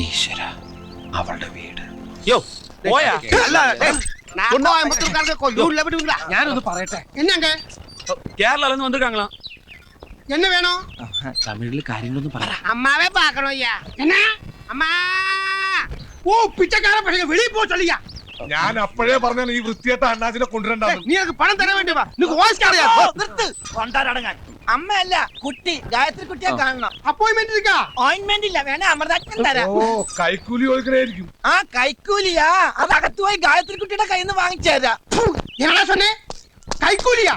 ഈശ്വര അവളുടെ വീട് യോ പോയാ ഞാനൊന്ന് പറയട്ടെ என்னங்க கேரளால இருந்து வந்திருக்காங்களா என்ன வேணும் തമിഴിൽ കാര്യങ്ങളൊന്നും പറ அம்மாவே பார்க்கணும் ஐயா என்ன அம்மா ஓ பிச்சைக்கார பசங்க வெளியே போ சொல்லியா ഞാൻ അപ്പോഴേ പറഞ്ഞാണ് ഈ വൃത്തിയായിട്ട അണ്ണാച്ചിനെ കൊണ്ടുവരണ്ടാന്ന് நீ எனக்கு പണം തര വേണ്ടിവാ നിനക്ക് ഓസ്കാറിയാ നിർത്ത് കൊണ്ടാരടങ്ങാൻ അമ്മയല്ല കുട്ടി ഗായത്രി കുട്ടിയെ കാണണം അപ്പോയിന്റ്മെന്റ് இருக்கா ഓയിന്റ്മെന്റ് ഇല്ല വേണേ അമൃതാക്ഷൻ തരാം ഓ കൈക്കൂലി കൊടുക്കണായിരിക്കും ആ കൈക്കൂലിയാ അത് അകത്ത് പോയി ഗായത്രി കുട്ടിയുടെ കയ്യിൽ നിന്ന് വാങ്ങിച്ചു തരാം என்னடா சொன்னேன் கைக்கூலியா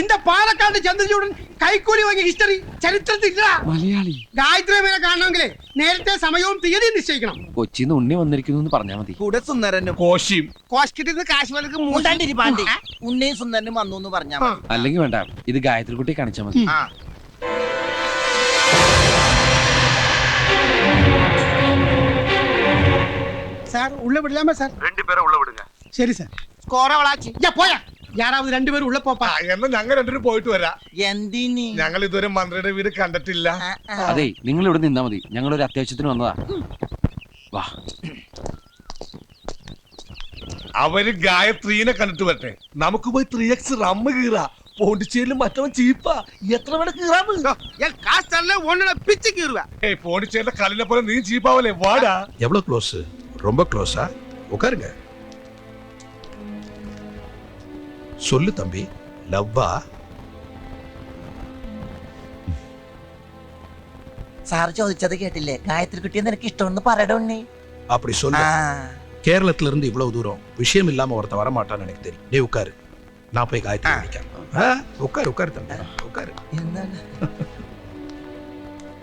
இந்த പാലക്കാട് ചന്ദ്രചൂടൻ കൈക്കൂലി വാങ്ങിയ ഹിസ്റ്ററി ചരിത്രത്തില്ല മലയാളി. ഗായത്രി മേനെ കാണണമെങ്കിൽ നേരത്തെ സമയവും തീയതിയും നിശ്ചയിക്കണം. കൊച്ചിന്ന് ഉണ്ണി വന്നിരിക്കുന്നു എന്ന് പറഞ്ഞാൽ മതി. കൂടെ സുന്ദരനും. കോശിയും. കോശിക്കിട്ടിരുന്ന് കാശ്മീർക്ക് മൂണ്ടാണ്ടിരിപ്പാണ്ടി ഉണ്ണിയും സുന്ദരനും വന്നു എന്ന് പറഞ്ഞാൽ അല്ലെങ്കിൽ വേണ്ട ഇത് ഗായത്രി കുട്ടി കാണിച്ചാൽ മതി സാർ ഉള്ള വിടില്ല സാർ? രണ്ടുപേരെ ഉള്ള വിടുക. ശരി സാർ. സ്കോറ വളാച്ചി പോയാ. போயா யாராவது ரெண்டு பேரும் உள்ள போப்பா എന്നാ ഞങ്ങൾ രണ്ടുപേരും പോയിട്ട് വരാം എന്തിനി ഞങ്ങൾ ഇതുവരെ മന്ത്രിയുടെ വീട് കണ്ടിട്ടില്ല ആ, ആ. അതെ നിങ്ങൾ ഇവിടെ നിന്നാ മതി ഞങ്ങൾ ഒരു അത്യാവശ്യത്തിന് വന്നതാ വാ അവര് ഗായത്രീനെ കണ്ടിട്ട് വരട്ടെ നമുക്ക് പോയി ത്രീ എക്സ് റമ്മ് കീറാ പോണ്ടിച്ചേരിയിൽ മറ്റവൻ ചീപ്പാ എത്ര വേണം കീറാന്ന് என் காசு தரல ஒன்னு பிச்சு கீறுவேன் ഏയ് പോണ്ടിച്ചേരിയുടെ കല്ലിനെ പോലെ നീ ചീപ്പാവല്ലേ വാടാ எவ்வளவு க்ளோஸ் ரொம்ப க்ளோஸா உட்காருங்க சொல்லு தம்பி லவ்வா സാറ് ചോദിച്ചത് കേട്ടില്ലേ ഗായത്രി കുട്ടിയെ നിനക്ക് ഇഷ്ടമെന്ന് പറയട ഉണ്ണി அப்படி சொல்லு ആ கேரளத்துல இருந்து இவ்வளவு தூரம் விஷயம் இல்லாம ஒருத்தன் வரமாட்டான்னு எனக்கு தெரியும் நீ உட்காரு நான் போய் காயத்ரி அடிக்கிறேன் ஆ, உட்காரு உட்காரு தம்பி உட்காரு എന്താണ്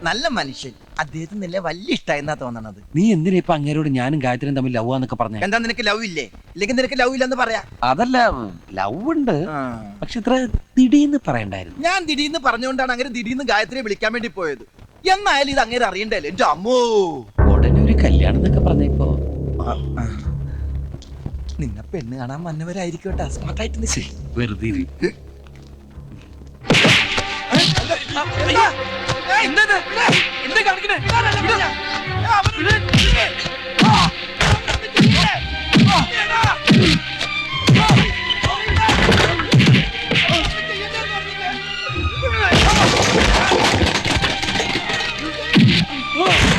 നല്ല മനുഷ്യൻ അദ്ദേഹത്തിന് നിന്നെ വലിയ ഇഷ്ടമായിരുന്നാ തോന്നണത്? നീ എന്തിനാ ഇപ്പൊ അങ്ങേരോട് ഞാനും ഗായത്രിയും തമ്മിൽ ലവ് എന്നൊക്കെ പറഞ്ഞു? എന്താ നിനക്ക് ലവ് ഇല്ലേ? ഇല്ലെങ്കിൽ നിനക്ക് ലവ് ഇല്ലെന്ന് പറയാ? അതല്ല ലവ് ഉണ്ട്. പക്ഷെ ഇത്ര തിടീന്ന് പറയണ്ടായിരുന്നു. ഞാൻ ദിടീന്ന് പറഞ്ഞുകൊണ്ടാണ് അങ്ങനെ ദിടീന്ന് ഗായത്രിയെ വിളിക്കാൻ വേണ്ടി പോയത്. എന്നായാലും ഇത് അങ്ങനെ അറിയണ്ടല്ലേ എന്റെ അമ്മോ. ഉടനെ ഒരു കല്യാണം എന്നൊക്കെ പറഞ്ഞപ്പോ നിന്നെ പെണ്ണ് കാണാൻ വന്നവരായിരിക്കട്ടെ സ്മാർട്ടായിട്ട് വെറുതെ Whoa!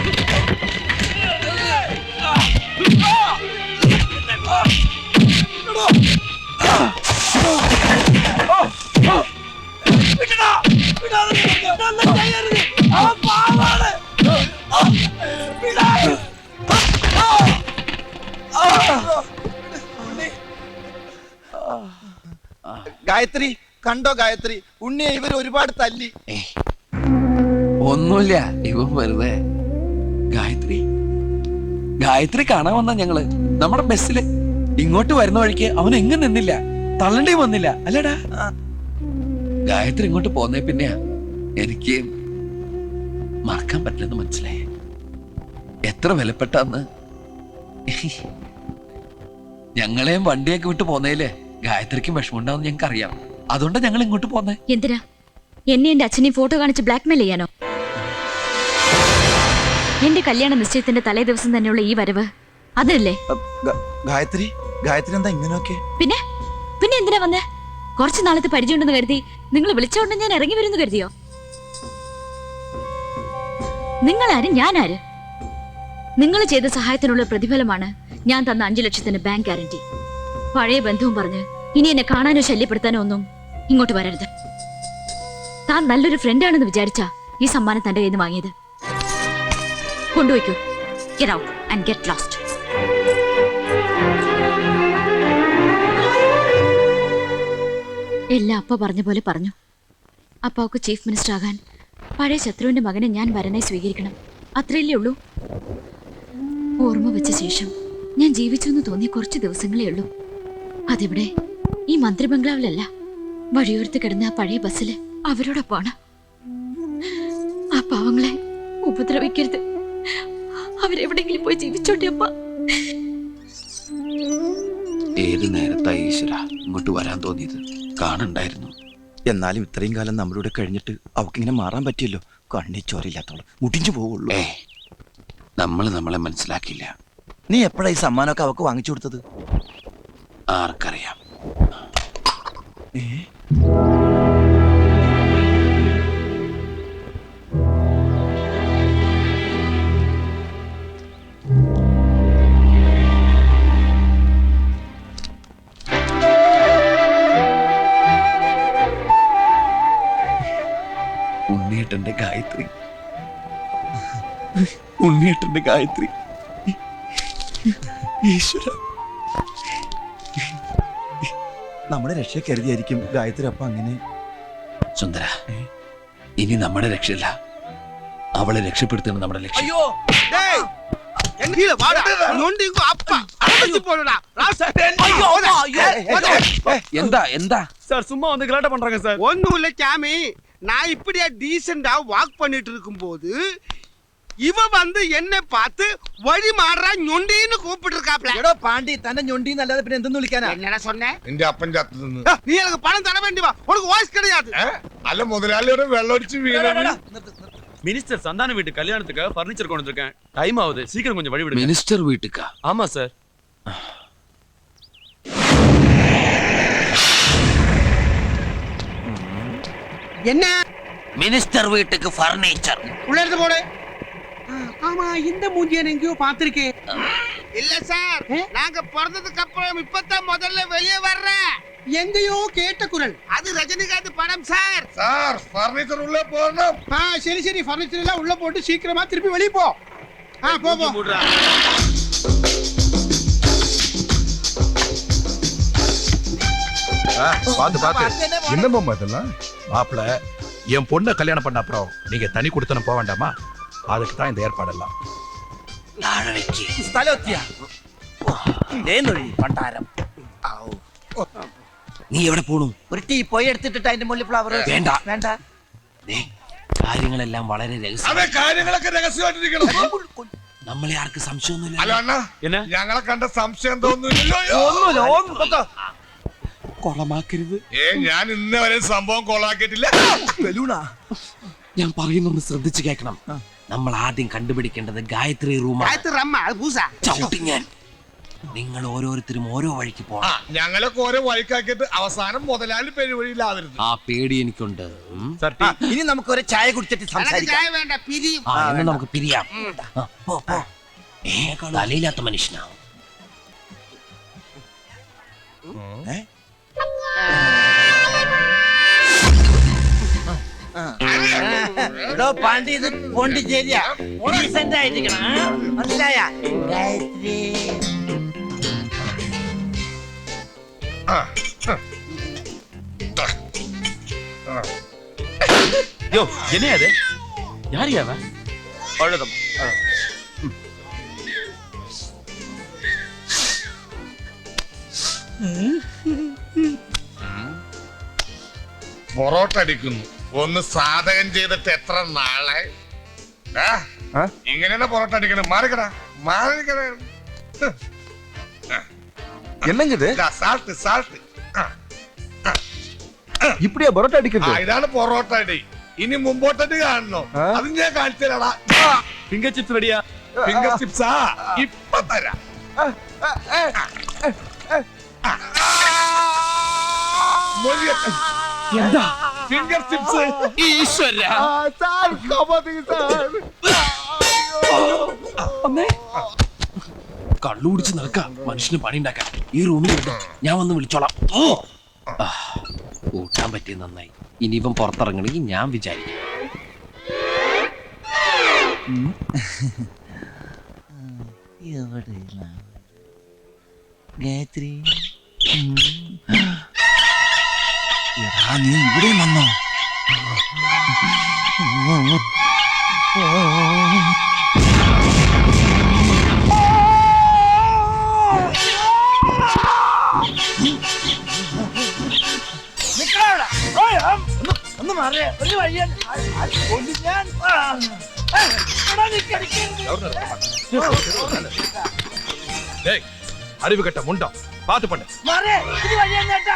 ഗായത്രി? കണ്ടോ ഗായത്രി? ഉണ്ണിയെ ഇവർ ഒരുപാട് തല്ലി. ഒന്നുമില്ല. ഇവൻ വെറുതെ ഗായത്രി. ഗായത്രി കാണാൻ വന്ന ഞങ്ങൾ. നമ്മുടെ ബസ്സിൽ ഇങ്ങോട്ട് വരുന്ന വഴിക്ക് അവൻ എങ്ങും നിന്നില്ല. തള്ളണ്ടി വന്നില്ല. അല്ലടാ. ഗായത്രി ഇങ്ങോട്ട് പോന്നേ പിന്നെയാ എനിക്ക് മറക്കാൻ പറ്റില്ലെന്ന് മനസ്സിലായി. എത്ര വിലപ്പെട്ടന്ന്. ഞങ്ങളെയും വണ്ടിയൊക്കെ വിട്ട് പോന്നേലേ ഗായത്രിക്കും വിഷമമുണ്ടാവും ഞങ്ങൾക്ക് അറിയാം അതുകൊണ്ട് ഞങ്ങൾ ഇങ്ങോട്ട് പോന്നേ. എന്തിനാ? എന്നെ എന്റെ അച്ഛനെയും ഫോട്ടോ കാണിച്ച് ബ്ലാക്ക്മെയിൽ ചെയ്യാനോ? എന്റെ കല്യാണ നിശ്ചയത്തിന്റെ തലേ ദിവസം തന്നെയുള്ള ഈ വരവ്. അതല്ലേ ഗായത്രി ഗായത്രി എന്താ ഇങ്ങനെയൊക്കെ? പിന്നെ? പിന്നെ എന്തിനാ വന്നേ? കുറച്ച് നാളത്തെ പരിചയമുണ്ടെന്ന് കരുതി നിങ്ങൾ വിളിച്ചോണ്ട് ഞാൻ ഇറങ്ങി വരുന്നു കരുതിയോ? നിങ്ങളാര്? ഞാനാര്? നിങ്ങൾ ചെയ്ത സഹായത്തിനുള്ള പ്രതിഫലമാണ് ഞാൻ തന്ന അഞ്ചു ലക്ഷത്തിന് ബാങ്ക് ഗ്യാരണ്ടി. പഴയ ബന്ധവും പറഞ്ഞ് ഇനി എന്നെ കാണാനോ ശല്യപ്പെടുത്താനോ ഒന്നും ഇങ്ങോട്ട് വരരുത്. താൻ നല്ലൊരു ഫ്രണ്ടാണെന്ന് വിചാരിച്ച ഈ സമ്മാനം തന്റെ കയ്യിൽ നിന്ന് വാങ്ങിയത്. കൊണ്ടുപോയിക്കൂ. ഗെറ്റ് ലോസ്റ്റ് എല്ലാം അപ്പ പറഞ്ഞ പോലെ പറഞ്ഞു. അപ്പാക്ക് ചീഫ് മിനിസ്റ്റർ ആകാൻ പഴയ ശത്രുവിന്റെ മകനെ ഞാൻ വരനായി സ്വീകരിക്കണം. അത്രയല്ലേ ഉള്ളൂ. ഓർമ്മ വെച്ച ശേഷം ഞാൻ ജീവിച്ചു എന്ന് തോന്നിയ കുറച്ച് ദിവസങ്ങളേ ഉള്ളൂ. അതിവിടെ? ഈ മന്ത്രി ബംഗ്ലാവിലല്ല വഴിയോരത്ത് കിടന്ന ആ പഴയ ബസ്സിൽ അവരോടൊപ്പമാണ് ആ പാവങ്ങളെ ഉപദ്രവിക്കരുത്. അവരെവിടെങ്കിലും പോയി ജീവിച്ചോട്ടെ അപ്പ. ഏത് നേരത്തായി ഈശ്വര ഇങ്ങോട്ട് വരാൻ തോന്നിയത്? കാണണ്ടായിരുന്നു. എന്നാലും ഇത്രയും കാലം നമ്മളിവിടെ കഴിഞ്ഞിട്ട് അവക്കിങ്ങനെ മാറാൻ പറ്റിയല്ലോ. കണ്ണി ചോരയില്ലാത്തോളം. മുടിഞ്ഞു പോവുള്ളൂ. ഏ നമ്മൾ നമ്മളെ മനസ്സിലാക്കില്ല നീ എപ്പോഴാ ഈ സമ്മാനമൊക്കെ അവക്ക് വാങ്ങിച്ചു കൊടുത്തത്? ആർക്കറിയാം. ഉണ്ണിയേട്ടന്റെ ഗായത്രി ഈശ്വര നമ്മുടെ രക്ഷ കരുതിയായിരിക്കും ഗായത്രി അപ്പൊ അങ്ങനെ സുന്ദര ഇനി നമ്മുടെ രക്ഷയില്ല അവളെ രക്ഷപ്പെടുത്തുന്നത് നമ്മുടെ ലക്ഷ്യം അയ്യോ டேய் எங்க கீழ வாடா நொண்டி இங்க அப்பா அடிச்சு போடுடா ராசா അയ്യോ അയ്യോ എന്താ എന്താ சார் சும்மா வந்து கலாட்டம் பண்றாங்க சார் ஒண்ணும் இல்ல சாமி நான் இப்படியா டீசெண்டா வாக் பண்ணிட்டு இருக்கும்போது இவ வந்து എന്നെ பார்த்து വഴി മാറാൻ ഞൊണ്ടീന്ന് കൂപ്പിട്ടിരിക്കാപ്ല എടോ പാണ്ടി തന്നെ ഞൊണ്ടി എന്നല്ലാതെ പിന്നെ എന്തെന്ന് വിളിക്കാനാ എന്നടാ സൊന്നേ നിന്റെ അപ്പന്റെ അത്ത് നിന്ന് നീ എനിക്ക് പണം തര വേണ്ടി വാ ഉനക്ക് വോയിസ് കിടയാത് അല്ല മുതലാളിയോട് വെള്ളൊടിച്ച് വീണ மினிஸ்டர் சந்தான வீட்டு கல்யாணத்துக்கு ஃபர்னிச்சர் கொண்டு வந்திருக்கேன் டைம் ஆகுது சீக்கிரம் கொஞ்சம் வழி விடுங்க மினிஸ்டர் வீட்டுக்கா ஆமா சார் என்ன மினிஸ்டர் வீட்டுக்கு ஃபர்னிச்சர் உள்ள எடுத்து போடு ஆமா இந்த மூஞ்சிய எங்கேயோ பாத்திருக்கேன் இல்ல சார் நாங்க பிறந்ததுக்கு அப்புறம் இப்பதான் முதல்ல வெளியே வர்ற எங்கேயோ கேட்ட குரல். அது ரஜினிகாந்த் படம் சார். சார் ஃபர்னிச்சர் உள்ள போறோம் ஆ சரி சரி ஃபர்னிச்சர் எல்லாம் உள்ள போட்டு சீக்கிரமா திருப்பி வெளிய போ. ஆ போ போ. பாத்து பாத்து என்னம்மா இதெல்லாம்? மாப்பிள்ள என் பொண்ணை கல்யாணம் பண்ண அப்புறம் நீங்க தனி கொடுத்தனும் போக வேண்டாமா? அதுக்கு தான் இந்த ஏற்பாடெல்லாம் താഴെ വെക്ക് സ്ഥലം എത്തിയാ തൊഴി പണ്ടാരം നീ എവിടെ പോണു ഒരു ടീ പോയി എടുത്തിട്ട് അതിന്റെ മുകളിൽ ഫ്ലവർ വേണ്ട. വേണ്ട ദേ, കാര്യങ്ങളെല്ലാം വളരെ രഹസ്യം അതെ കാര്യങ്ങളൊക്കെ രഹസ്യമായിട്ടിരിക്കണം നമ്മളെ ആർക്ക് അല്ല സംശയമൊന്നുമില്ല അണ്ണ என்ன ഞങ്ങളെ കണ്ട സംശയം തോന്നുന്നില്ലല്ലോ ഒന്നുമില്ല ഒന്നും കൊളമാക്കരുത് ഏ ഞാൻ ഇന്ന് വരെ സംഭവം കൊളാക്കിയിട്ടില്ല ബലൂണാ ഞാൻ പറയുന്നൊന്ന് ശ്രദ്ധിച്ചു കേൾക്കണം നമ്മൾ ആദ്യം കണ്ടുപിടിക്കേണ്ടത് ഗായത്രി റൂമാണ്. പൂസ. ഞാൻ. നിങ്ങൾ ഓരോരുത്തരും ഓരോ വഴിക്ക് പോകണം ഞങ്ങളൊക്കെ ഓരോ വഴിക്കാക്കിയിട്ട് അവസാനം മുതലാളി പെരുവഴിയിലാവരുത്. ആ പേടി എനിക്കുണ്ട്. ഇനി നമുക്ക് ഒരു ചായ കുടിച്ചിട്ട് സംസാരിക്കാം. ചായ വേണ്ട നമുക്ക് പിരിയാം. ആ, തലയില്ലാത്ത മനുഷ്യനാ. ഏ? എടോ പാണ്ടി ഇത് പോണ്ടിച്ചേരിയാ ഡീസന്റ് ആയിരിക്കണം ആ? മനസ്സിലായ ഗായത്രി யோ என்ன அது யார் யாவ அவ்வளவுதான் പൊറോട്ട അടിക്കുന്നു ഒന്ന് സാധകം ചെയ്തിട്ട് എത്ര നാളെ ഇങ്ങനെയാണ് പൊറോട്ട അടിക്കണം മാറിക്കടാ മാറിക്കട என்னங்குது സാൾട്ട് സാൾട്ട് இப்படியா பரோட்டா அடிக்கிறது ഇതാണ് പൊറോട്ട അടി ഇനി മുമ്പോട്ടടി കാണണോ അത് ഞാൻ കാണിച്ചു തരാടാ ஃபிங்கர் சிப்ஸ் ரெடியா ഫിംഗർ ചിപ്സാ ഇപ്പൊ തരാം എന്താ ഫിംഗർ ചിപ്സ് ഈശ്വര കള്ളു കുടിച്ച് നടക്കാം മനുഷ്യന് പണി ഉണ്ടാക്കാൻ ഈ റൂമിൽ ഉണ്ട്. ഞാൻ വന്ന് വിളിച്ചോളാം. ഓ. കൂട്ടാൻ പറ്റിയ നന്നായി. ഇനി ഇവൻ പുറത്തിറങ്ങണമെങ്കിൽ ഞാൻ വിചാരിക്കും. ഗായത്രി? 何ぐれいまんの அறிவு கட்ட முண்டம் பாத்து பண்ணு. மாறு இது வழியா நேட்டா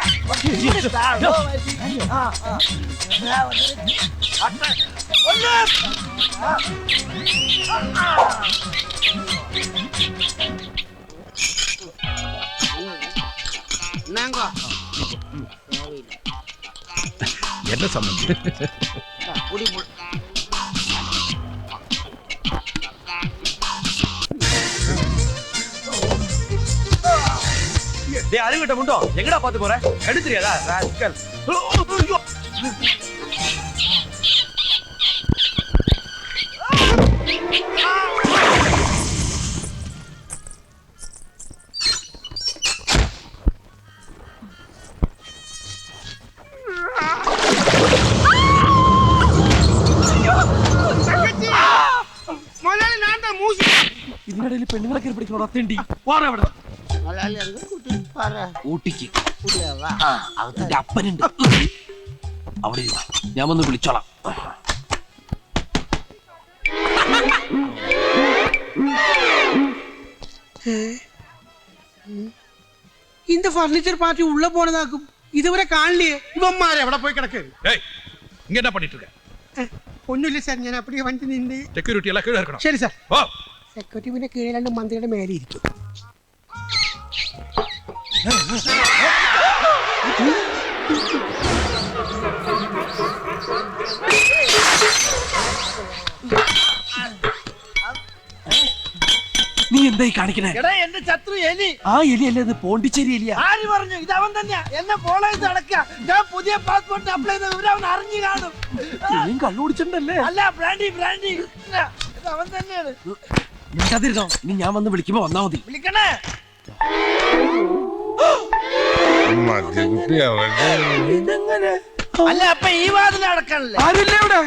என்ன சம்பந்தம்? டேய் அறிவிட்ட முண்டோம் எங்கடா பாத்து போற எடுத்துறியாடா ராஸ்கல் தங்கச்சி முதல்ல நான் தான் மூசி ഇതിനിടയിൽ പെണ്ണുങ്ങളെ കയറി പിടിക്കണോ തെണ്ടി പോരാ അവിടെ ഊട്ടിക്ക് ആ അകത്തിന്റെ അപ്പനുണ്ട് അവിടെ ഇരുന്നാ. ഞാൻ വന്ന് വിളിച്ചോളാം இந்த ஃபர்னிச்சர் பார்ட்டி உள்ள போனதாக்கும் இதுவரை காணலையே ഇവന്മാരെ എവിടെ പോയി കിടക്കരുത് டேய் இங்க என்ன பண்ணிட்டு இருக்க அஹ், ஒண்ணுமில்ல சார் ഞാൻ அப்படியே வந்து நின்று செக்யூரிட்டி எல்லாம் கீழே இருக்கணும் ശരി സാർ ஓ സെക്യൂരിറ്റി പിന്നെ കീഴിൽ രണ്ട് മന്ത്രിയുടെ മേലെ ഇരിക്കും നീ എന്തായി കാണിക്കണേ? എടാ എന്റെ ശത്രു എലി. ആ എലി അല്ലേ ഇത് പോണ്ടിച്ചേരി എലിയാ. ആര് പറഞ്ഞു? ഇത് അവൻ തന്നെയാ. എന്നെ ഫോളോ ചെയ്ത് നടക്കുക. ഞാൻ പുതിയ പാസ്പോർട്ട് അപ്ലൈ ചെയ്ത വിവരം അവൻ അറിഞ്ഞു കാണും. നീയും കള്ളു കുടിച്ചിട്ടുണ്ടല്ലേ അല്ല ബ്രാൻഡി ബ്രാൻഡി. ഇത് അവൻ തന്നെയാണ്. മിണ്ടാതിരുന്നോ? ഇനി ഞാൻ വന്ന് വിളിക്കുമ്പോ വന്നാ മതി. വിളിക്കണേ. മദ്യകുപ്പി അവളുടെ ഇതെങ്ങനെ? അല്ല അപ്പൊ ഈ വാതിൽ അടക്കണല്ലേ? ആരുമില്ല ഇവിടെ?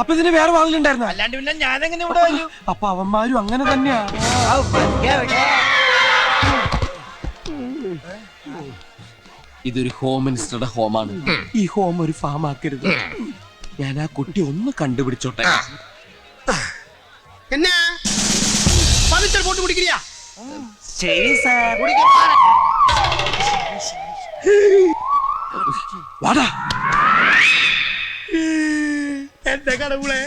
അപ്പൊ ഇതിന് വേറെ വാതിൽ ഉണ്ടായിരുന്നു അല്ലാണ്ട് പിന്നെ ഞാനെങ്ങനെ ഇവിടെ വരും? അപ്പൊ അവന്മാരും അങ്ങനെ തന്നെയാ. ഇതൊരു ഹോം മിനിസ്റ്ററുടെ ഹോമാണ്. ഈ ഹോം ഒരു ഫാം ആക്കരുത്. ഞാൻ ആ കുട്ടി ഒന്ന് കണ്ടുപിടിച്ചോട്ടെ. എന്നാ? പതിച്ചൽ പോട്ട് പിടിക്കില്ല ശരി സാർ. വാടാ എന്റെ കടവുളെ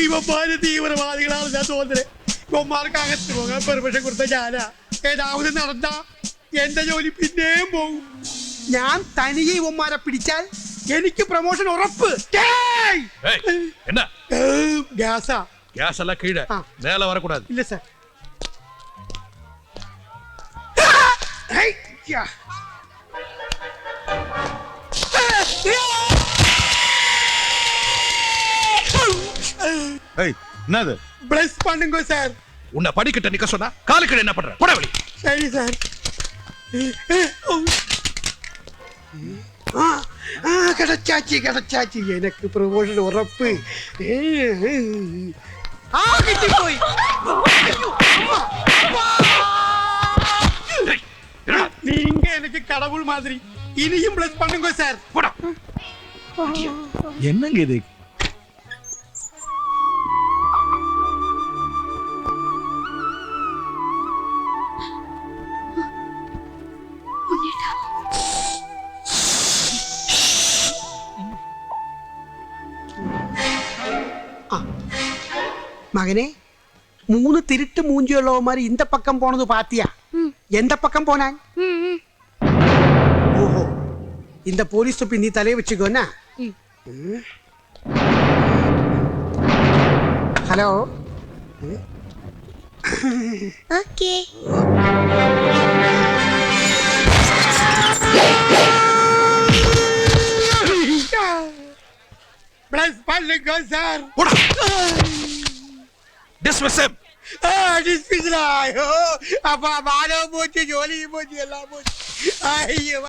ഇവന്മാര് തീവ്രവാദികളാണ് ഞാൻ തോന്നുന്നത് ഇവന്മാർക്ക് അകത്ത് പോകാൻ പെർമിഷൻ കൊടുത്ത ഞാനാ ഏതാവത് നടന്ന എന്റെ ജോലി പിന്നെയും പോകും ഞാൻ തനിയെ ഇവന്മാരെ പിടിച്ചാൽ എനിക്ക് പ്രൊമോഷൻ ഉറപ്പ് ഏയ്! ஏய் என்ன ഏം, ഗ്യാസാ கேஸ் எல்லாம் கீழே ஆ. மேல வரக்கூடாது ഇല്ല സാർ ഹേയ്! യാ. ஏய் என்னது? பிளஸ் பண்ணுங்க சார் உன்னை படிக்கிட்ட நிக்க சொன்னா காலுக்கு என்ன பண்ற? போட வழி சரி சார் கிடைச்சாச்சு கிடைச்சாச்சு. எனக்கு ப்ரொமோஷன் உறப்பு. போய். நீங்க எனக்கு கடவுள் மாதிரி. இனியும் பிளஸ் பண்ணுங்க சார் என்னங்க இது? മകനെ മൂന്ന് തിരുട്ട് മൂഞ്ചിയുള്ളവന്മാർ ഇന്ത പക്കം പോണത് പാത്തിയാ എന്ത പക്കം പോനാൻ ഓഹോ ഇന്ത പോലീസ് തൊപ്പി നീ തലയെ വെച്ചുക്കോന്നാ ഹലോ ഓക്കേ பண்ணுங்க சார் ഡിസ്മിസ് ഹിം ഡിസ്മിസ് ആയോ അപ്പൊ മാനവം പോച്ച് ജോലിയും പോച്ച് എല്ലാം പോച്ച് അയ്യോ.